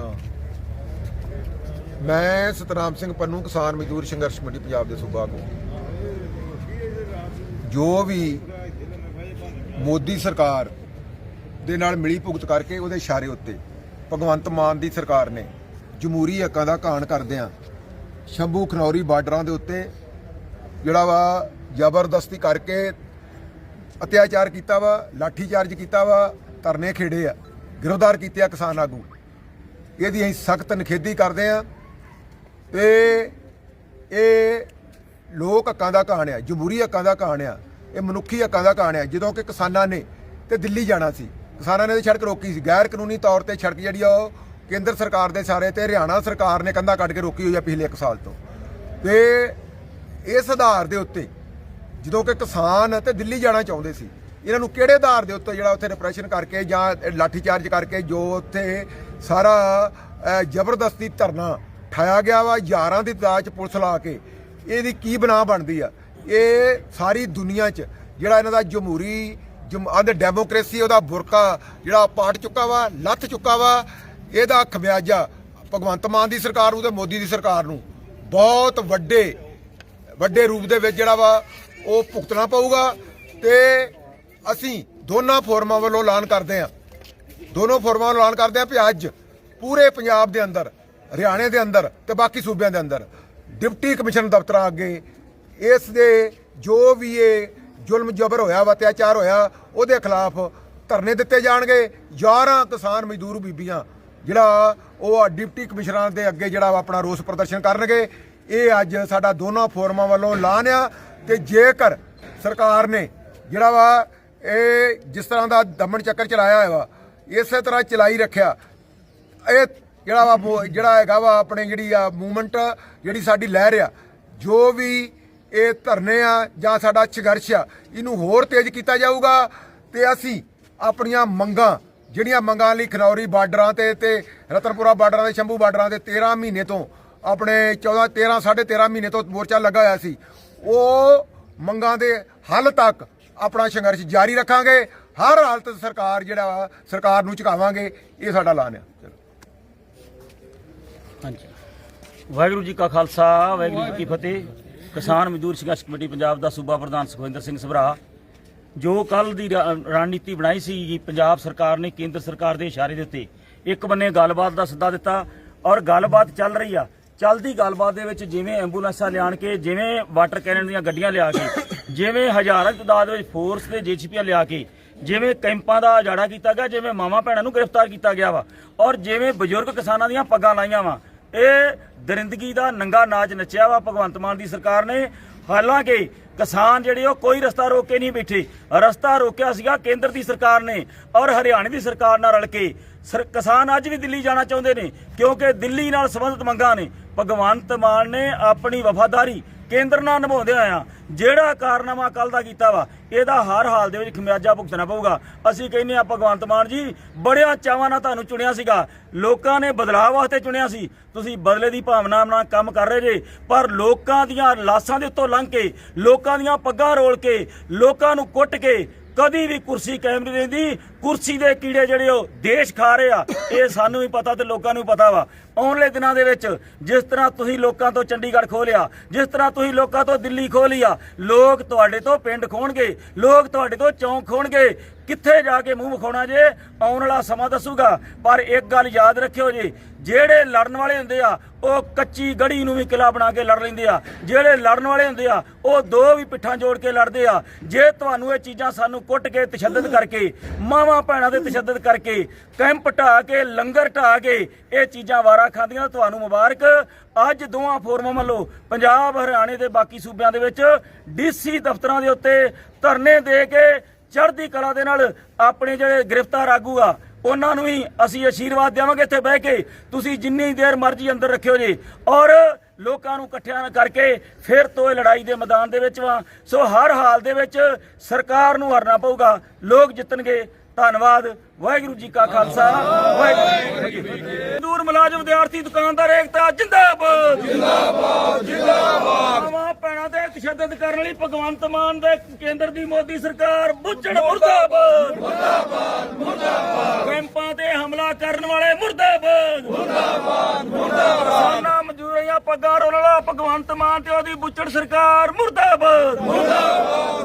ਹਾਂ। ਮੈਂ ਸਤਨਾਮ ਸਿੰਘ ਪੰਨੂ, ਕਿਸਾਨ ਮਜ਼ਦੂਰ ਸੰਘਰਸ਼ ਕਮੇਟੀ ਪੰਜਾਬ ਦੇ ਸੂਬਾ ਕੋ ਜੋ ਵੀ ਮੋਦੀ ਸਰਕਾਰ ਦੇ ਨਾਲ ਮਿਲੀ ਭੁਗਤ ਕਰਕੇ ਉਹਦੇ ਇਸ਼ਾਰੇ ਉੱਤੇ, ਭਗਵੰਤ ਮਾਨ ਦੀ ਸਰਕਾਰ ਨੇ ਜਮਹੂਰੀ ਹੱਕਾਂ ਦਾ ਘਾਣ ਕਰਦਿਆਂ ਸ਼ੰਭੂ ਖਨੌਰੀ ਬਾਰਡਰਾਂ ਦੇ ਉੱਤੇ ਜਿਹੜਾ ਵਾ ਜ਼ਬਰਦਸਤੀ ਕਰਕੇ ਅਤਿਆਚਾਰ ਕੀਤਾ ਵਾ, ਲਾਠੀਚਾਰਜ ਕੀਤਾ ਵਾ, ਧਰਨੇ ਖੇੜੇ ਆ, ਗ੍ਰਿਫਤਾਰ ਕੀਤੇ ਆ ਕਿਸਾਨ ਆਗੂ। ਇਹਦੀ ਅਸੀਂ ਸਖਤ ਨਿਖੇਧੀ ਕਰਦੇ ਆ ਤੇ ਇਹ ਲੋਕ ਹੱਕਾਂ ਦਾ ਕਹਾਣ ਆ, ਜਮਹੂਰੀ ਹੱਕਾਂ ਦਾ ਕਹਾਣ ਆ, ਇਹ ਮਨੁੱਖੀ ਹੱਕਾਂ ਦਾ ਕਹਾਣ ਆ। ਜਦੋਂ ਕਿ ਕਿਸਾਨਾਂ ਨੇ ਤੇ ਦਿੱਲੀ ਜਾਣਾ ਸੀ, ਕਿਸਾਨਾਂ ਨੇ ਤੇ ਸੜਕ ਰੋਕੀ ਸੀ। ਗੈਰ ਕਾਨੂੰਨੀ ਤੌਰ ਤੇ ਸੜਕ ਜਿਹੜੀ ਆ ਉਹ ਕੇਂਦਰ ਸਰਕਾਰ ਦੇ ਸਾਰੇ ਤੇ ਹਰਿਆਣਾ ਸਰਕਾਰ ਨੇ ਕੰਧਾ ਕੱਢ ਕੇ ਰੋਕੀ ਹੋਈ ਆ ਪਿਛਲੇ 1 ਸਾਲ ਤੋਂ। ਤੇ ਇਸ ਆਧਾਰ ਦੇ ਉੱਤੇ ਜਦੋਂ ਕਿ ਕਿਸਾਨ ਤੇ ਦਿੱਲੀ ਜਾਣਾ ਚਾਹੁੰਦੇ ਸੀ, ਇਹਨਾਂ ਨੂੰ ਕਿਹੜੇ ਆਧਾਰ ਦੇ ਉੱਤੇ ਜਿਹੜਾ ਉੱਥੇ ਰਿਪਰੈਸ਼ਨ ਕਰਕੇ ਜਾਂ ਲਾਠੀ ਚਾਰਜ ਕਰਕੇ ਜੋ ਉੱਥੇ ਸਾਰਾ ਜ਼ਬਰਦਸਤੀ ਧਰਨਾ ਠਾਇਆ ਗਿਆ ਵਾ ਹਜ਼ਾਰਾਂ ਦੀ ਤਾਦਾਦ ਚ ਪੁਲਿਸ ਲਾ ਕੇ। ਇਹਦੀ ਕੀ ਬਣਾ ਬਣਦੀ ਆ? ਇਹ ਸਾਰੀ ਦੁਨੀਆ 'ਚ ਜਿਹੜਾ ਇਹਨਾਂ ਦਾ ਜਮਹੂਰੀ ਆਂਦੇ ਡੈਮੋਕ੍ਰੇਸੀ, ਉਹਦਾ ਬੁਰਕਾ ਜਿਹੜਾ ਪਾਟ ਚੁੱਕਾ ਵਾ, ਲੱਥ ਚੁੱਕਾ ਵਾ, ਇਹਦਾ ਖਮਿਆਜਾ ਭਗਵੰਤ ਮਾਨ ਦੀ ਸਰਕਾਰ ਨੂੰ ਤੇ ਮੋਦੀ ਦੀ ਸਰਕਾਰ ਨੂੰ। ਬਹੁਤ ਵੱਡੇ ਵੱਡੇ ਰੂਪ ਦੇ ਵਿੱਚ ਜਿਹੜਾ ਵਾ, ਉਹ ਭੁਗਤਣਾ ਪਊਗਾ ਤੇ ਅਸੀਂ ਦੋਨਾਂ ਫੋਰਮਾਂ ਵੱਲੋਂ ਐਲਾਨ ਕਰਦੇ ਹਾਂ ਦੋਨੋਂ ਫੋਰਮਾਂ ਵੱਲੋਂ ਐਲਾਨ ਕਰਦੇ ਹਾਂ ਵੀ ਅੱਜ ਪੂਰੇ ਪੰਜਾਬ ਦੇ ਅੰਦਰ, ਹਰਿਆਣੇ ਦੇ ਅੰਦਰ ਤੇ ਬਾਕੀ ਸੂਬਿਆਂ ਦੇ ਅੰਦਰ ਡਿਪਟੀ ਕਮਿਸ਼ਨਰ ਦਫ਼ਤਰਾਂ ਅੱਗੇ ਇਸ ਦੇ ਜੋ ਵੀ ਇਹ ਜ਼ੁਲਮ ਜਬਰ ਹੋਇਆ ਵਾ ਅਤਿਆਚਾਰ ਹੋਇਆ, ਉਹਦੇ ਖਿਲਾਫ ਧਰਨੇ ਦਿੱਤੇ ਜਾਣਗੇ। 11 ਕਿਸਾਨ ਮਜ਼ਦੂਰ ਬੀਬੀਆਂ, ਜਿਹੜਾ ਉਹ ਡਿਪਟੀ ਕਮਿਸ਼ਨਰਾਂ ਦੇ ਅੱਗੇ ਜਿਹੜਾ ਵਾ ਆਪਣਾ ਰੋਸ ਪ੍ਰਦਰਸ਼ਨ ਕਰਨਗੇ। ਇਹ ਅੱਜ ਸਾਡਾ ਦੋਨਾਂ ਫੋਰਮਾਂ ਵੱਲੋਂ ਐਲਾਨ ਆ ਤੇ ਜੇਕਰ ਸਰਕਾਰ ਨੇ ਜਿਹੜਾ ਵਾ ਇਹ ਜਿਸ ਤਰ੍ਹਾਂ ਦਾ ਦਮਨ ਚੱਕਰ ਚਲਾਇਆ ਹੋਇਆ ਵਾ, ਇਸੇ ਤਰ੍ਹਾਂ ਚਲਾਈ ਰੱਖਿਆ ਇਹ ਜਿਹੜਾ ਵਾ ਮੂ- ਜਿਹੜਾ ਹੈਗਾ ਵਾ ਆਪਣੇ ਜਿਹੜੀ ਆ ਮੂਵਮੈਂਟ, ਜਿਹੜੀ ਸਾਡੀ ਲਹਿਰ ਆ, ਜੋ ਵੀ ਇਹ ਧਰਨੇ ਆ ਜਾਂ ਸਾਡਾ ਸੰਘਰਸ਼ ਆ, ਇਹਨੂੰ ਹੋਰ ਤੇਜ਼ ਕੀਤਾ ਜਾਊਗਾ ਤੇ ਅਸੀਂ ਆਪਣੀਆਂ ਮੰਗਾਂ, ਜਿਹੜੀਆਂ ਮੰਗਾਂ ਲਈ ਖਨੌਰੀ ਬਾਰਡਰਾਂ ਤੇ ਤੇ ਰਤਨਪੁਰਾ ਬਾਰਡਰਾਂ ਤੇ, ਸ਼ੰਭੂ ਬਾਰਡਰਾਂ ਤੇ 13 ਮਹੀਨੇ ਤੋਂ, ਆਪਣੇ 14 13 13.5 ਮਹੀਨੇ ਤੋਂ ਮੋਰਚਾ ਲੱਗਾ ਹੋਇਆ ਸੀ, ਉਹ ਮੰਗਾਂ ਦੇ ਹੱਲ ਤੱਕ ਆਪਣਾ ਸੰਘਰਸ਼ ਜਾਰੀ ਰੱਖਾਂਗੇ, ਹਰ ਹਾਲਤ 'ਚ ਸਰਕਾਰ ਜਿਹੜਾ ਵਾ, ਸਰਕਾਰ ਨੂੰ ਝੁਕਾਵਾਂਗੇ, ਇਹ ਸਾਡਾ ਐਲਾਨ ਆ। ਚਲੋ ਹਾਂਜੀ। ਵਾਹਿਗੁਰੂ ਜੀ ਕਾ ਖਾਲਸਾ, ਵਾਹਿਗੁਰੂ ਜੀ ਕੀ ਫਤਿਹ। ਕਿਸਾਨ ਮਜ਼ਦੂਰ ਸੰਘਰਸ਼ ਕਮੇਟੀ ਪੰਜਾਬ ਦਾ ਸੂਬਾ ਪ੍ਰਧਾਨ ਸੁਖਵਿੰਦਰ ਸਿੰਘ ਸਭਰਾ, ਜੋ ਕੱਲ ਦੀ ਰਣਨੀਤੀ ਬਣਾਈ ਸੀ ਜੀ ਪੰਜਾਬ ਸਰਕਾਰ ਨੇ ਕੇਂਦਰ ਸਰਕਾਰ ਦੇ ਇਸ਼ਾਰੇ ਦੇ ਉੱਤੇ ਇੱਕ ਬੰਨੇ ਗੱਲਬਾਤ ਦਾ ਸੱਦਾ ਦਿੱਤਾ ਔਰ ਗੱਲਬਾਤ ਚੱਲ ਰਹੀ ਆ। ਚੱਲਦੀ ਗੱਲਬਾਤ ਦੇ ਵਿੱਚ ਜਿਵੇਂ ਐਂਬੂਲੈਂਸਾਂ ਲਿਆਣ ਕੇ, ਜਿਵੇਂ ਵਾਟਰ ਕੈਨਨ ਦੀਆਂ ਗੱਡੀਆਂ ਲਿਆ ਕੇ, ਜਿਵੇਂ ਹਜ਼ਾਰਾਂ ਦੀ ਤਾਦਾਦ ਵਿੱਚ ਫੋਰਸ ਤੇ ਜੀਸੀਪੀਆਂ ਲਿਆ ਕੇ, ਜਿਵੇਂ ਕੈਂਪਾਂ ਦਾ ਉਜਾੜਾ ਕੀਤਾ ਗਿਆ, ਜਿਵੇਂ ਮਾਵਾਂ ਭੈਣਾਂ ਨੂੰ ਗ੍ਰਿਫਤਾਰ ਕੀਤਾ ਗਿਆ ਵਾ, ਔਰ ਜਿਵੇਂ ਬਜ਼ੁਰਗ ਕਿਸਾਨਾਂ ਦੀਆਂ ਪੱਗਾਂ ਲਾਈਆਂ ਵਾ ਇਹ ਦਰਿੰਦਗੀ ਦਾ ਨੰਗਾ ਨਾਚ ਨੱਚਿਆ ਵਾ ਭਗਵੰਤ ਮਾਨ ਦੀ ਸਰਕਾਰ ਨੇ। ਹਾਲਾਂਕਿ ਕਿਸਾਨ ਜਿਹੜੇ ਉਹ ਕੋਈ ਰਸਤਾ ਰੋਕ ਕੇ ਨਹੀਂ ਬੈਠੇ। ਰਸਤਾ ਰੋਕਿਆ ਸੀਗਾ ਕੇਂਦਰ ਦੀ ਸਰਕਾਰ ਨੇ ਔਰ ਹਰਿਆਣੇ ਦੀ ਸਰਕਾਰ ਨਾਲ ਰਲ ਕੇ ਸਰ, ਕਿਸਾਨ ਅੱਜ ਵੀ ਦਿੱਲੀ ਜਾਣਾ ਚਾਹੁੰਦੇ ਨੇ, ਕਿਉਂਕਿ ਦਿੱਲੀ ਨਾਲ ਸੰਬੰਧਿਤ ਮੰਗਾਂ ਨੇ। ਭਗਵੰਤ ਮਾਨ ਨੇ ਆਪਣੀ ਵਫਾਦਾਰੀ ਕੇਂਦਰ ਨਾਲ ਨਿਭਾਉਂਦੇ ਆਇਆ, ਜਿਹੜਾ ਕਾਰਨਾਮਾ ਕੱਲ ਦਾ ਕੀਤਾ ਵਾ, ਇਹਦਾ ਹਰ ਹਾਲ ਦੇ ਵਿੱਚ ਖਮਿਆਜਾ ਭੁਗਤਣਾ ਪਊਗਾ। ਅਸੀਂ ਕਹਿੰਦੇ ਆ ਭਗਵੰਤ ਮਾਨ ਜੀ, ਬੜਿਆਂ ਚਾਵਾਂ ਨਾਲ ਤੁਹਾਨੂੰ ਚੁਣਿਆ ਸੀਗਾ। ਲੋਕਾਂ ਨੇ ਬਦਲਾਅ ਵਾਸਤੇ ਚੁਣਿਆ ਸੀ। ਤੁਸੀਂ ਬਦਲੇ ਦੀ ਭਾਵਨਾ ਨਾਲ ਕੰਮ ਕਰ ਰਹੇ ਜੇ, ਪਰ ਲੋਕਾਂ ਦੀਆਂ ਲਾਸਾਂ ਦੇ ਉੱਤੋਂ ਲੰਘ ਕੇ, ਲੋਕਾਂ ਦੀਆਂ ਪੱਗਾਂ ਰੋਲ ਕੇ, ਲੋਕਾਂ ਨੂੰ ਕੁੱਟ ਕੇ, ਕਦੀ ਵੀ ਕੁਰਸੀ ਕਾਇਮ ਨਹੀਂ ਰਹਿੰਦੀ। ਕੁਰਸੀ ਦੇ ਕੀੜੇ ਜਿਹੜੇ ਉਹ ਦੇਸ਼ ਖਾ ਰਹੇ ਆ, ਇਹ ਸਾਨੂੰ ਵੀ ਪਤਾ ਤੇ ਲੋਕਾਂ ਨੂੰ ਪਤਾ ਵਾ। ਆਉਣ ਵਾਲੇ ਦਿਨਾਂ ਦੇ ਵਿੱਚ ਜਿਸ ਤਰ੍ਹਾਂ ਤੁਸੀਂ ਲੋਕਾਂ ਤੋਂ ਚੰਡੀਗੜ੍ਹ ਖੋਲਿਆ ਜਿਸ ਤਰ੍ਹਾਂ ਤੁਸੀਂ ਲੋਕਾਂ ਤੋਂ ਦਿੱਲੀ ਖੋਲੀ ਲਿਆ, ਲੋਕ ਤੁਹਾਡੇ ਤੋਂ ਪਿੰਡ ਖੋਣਗੇ ਲੋਕ ਤੁਹਾਡੇ ਤੋਂ ਚੌਂਕ ਖੋਣਗੇ ਕਿੱਥੇ ਜਾ ਕੇ ਮੂੰਹ ਵਿਖਾਉਣਾ ਜੇ, ਆਉਣ ਵਾਲਾ ਸਮਾਂ ਦੱਸੂਗਾ। ਪਰ ਇੱਕ ਗੱਲ ਯਾਦ ਰੱਖਿਓ ਜੀ, ਜਿਹੜੇ ਲੜਨ ਵਾਲੇ ਹੁੰਦੇ ਆ, ਉਹ ਕੱਚੀ ਗੜੀ ਨੂੰ ਵੀ ਕਿਲਾ ਬਣਾ ਕੇ ਲੜ ਲੈਂਦੇ ਆ। ਜਿਹੜੇ ਲੜਨ ਵਾਲੇ ਹੁੰਦੇ ਆ, ਉਹ ਦੋ ਵੀ ਪਿੱਠਾਂ ਜੋੜ ਕੇ ਲੜਦੇ ਆ। ਜੇ ਤੁਹਾਨੂੰ ਇਹ ਚੀਜ਼ਾਂ ਸਾਨੂੰ ਕੁੱਟ ਕੇ ਤਸ਼ੱਦਦ ਕਰਕੇ ਮਾਵਾਂ ਭੈਣਾਂ ਦੇ ਤਸ਼ੱਦਦ ਕਰਕੇ ਕੈਂਪ ਢਾ ਕੇ, ਲੰਗਰ ਢਾ ਕੇ ਇਹ ਚੀਜ਼ਾਂ ਵਾਰਾ ਖਾਂਦੀਆਂ। ਤੁਹਾਨੂੰ ਮੁਬਾਰਕ। ਅੱਜ ਦੋਵਾਂ ਫੋਰਮਾਂ ਵੱਲੋਂ ਪੰਜਾਬ, ਹਰਿਆਣੇ ਤੇ ਬਾਕੀ ਸੂਬਿਆਂ ਦੇ ਵਿੱਚ ਡੀਸੀ ਦਫ਼ਤਰਾਂ ਦੇ ਉੱਤੇ ਧਰਨੇ ਦੇ ਕੇ ਚੜ੍ਹਦੀ ਕਲਾ ਦੇ ਨਾਲ ਆਪਣੇ ਜਿਹੜੇ ਗ੍ਰਿਫਤਾਰ ਆਗੂ ਆ, ਉਹਨਾਂ ਨੂੰ ਹੀ ਅਸੀਂ ਅਸ਼ੀਰਵਾਦ ਦੇਵਾਂਗੇ ਇੱਥੇ ਬਹਿ ਕੇ। ਤੁਸੀਂ ਜਿੰਨੀ ਦੇਰ ਮਰਜ਼ੀ ਅੰਦਰ ਰੱਖਿਓ ਜੀ। ਔਰ ਲੋਕਾਂ ਨੂੰ ਇਕੱਠਿਆਂ ਕਰਕੇ ਫਿਰ ਤੋਂ ਇਹ ਲੜਾਈ ਦੇ ਮੈਦਾਨ ਦੇ ਵਿੱਚ ਵਾ। ਸੋ ਹਰ ਹਾਲ ਦੇ ਵਿੱਚ ਸਰਕਾਰ ਨੂੰ ਹਰਨਾ ਪਊਗਾ। ਲੋਕ ਜਿੱਤਣਗੇ। ਧੰਨਵਾਦ ਵਾਹਿਗੁਰੂ ਜੀ ਕਾ ਖਾਲਸਾ ਵਾਹਿਗੁਰੂ ਜੀ ਕੀ ਦੂਰ ਮੁਲਾਜ਼ਮ ਵਿਦਿਆਰਥੀ ਦੁਕਾਨਦਾਰ ਏਕਤਾ ਜਿੰਦਾਬਾਦ। ਜਿੰਦਾਬਾਦ ਜਿੰਦਾਬਾਦ। ਮਾਂ ਭੈਣਾਂ ਦੇ ਤਸ਼ੱਦਦ ਕਰਨ ਲਈ ਭਗਵੰਤ ਮਾਨ ਦੇ ਕੇਂਦਰ ਦੀ ਮੋਦੀ ਸਰਕਾਰ ਬੁੱਝੜ ਮੁਰਦਾਬਾਦ। ਮੁਰਦਾਬਾਦ ਮੁਰਦਾਬਾਦ। ਕੈਂਪਾਂ ਤੇ ਹਮਲਾ ਕਰਨ ਵਾਲੇ ਮੁਰਦਾਬਾਦ। ਮੁਰਦਾਬਾਦ ਮੁਰਦਾਬਾਦ। ਨਾ ਮਜ਼ਦੂਰੀਆਂ ਪੱਗਾਂ ਰੋਲਣਾ ਭਗਵੰਤ ਮਾਨ ਤੇ ਉਹਦੀ ਬੁੱਝੜ ਸਰਕਾਰ ਮੁਰਦਾਬਾਦ। ਮੁਰਦਾਬਾਦ।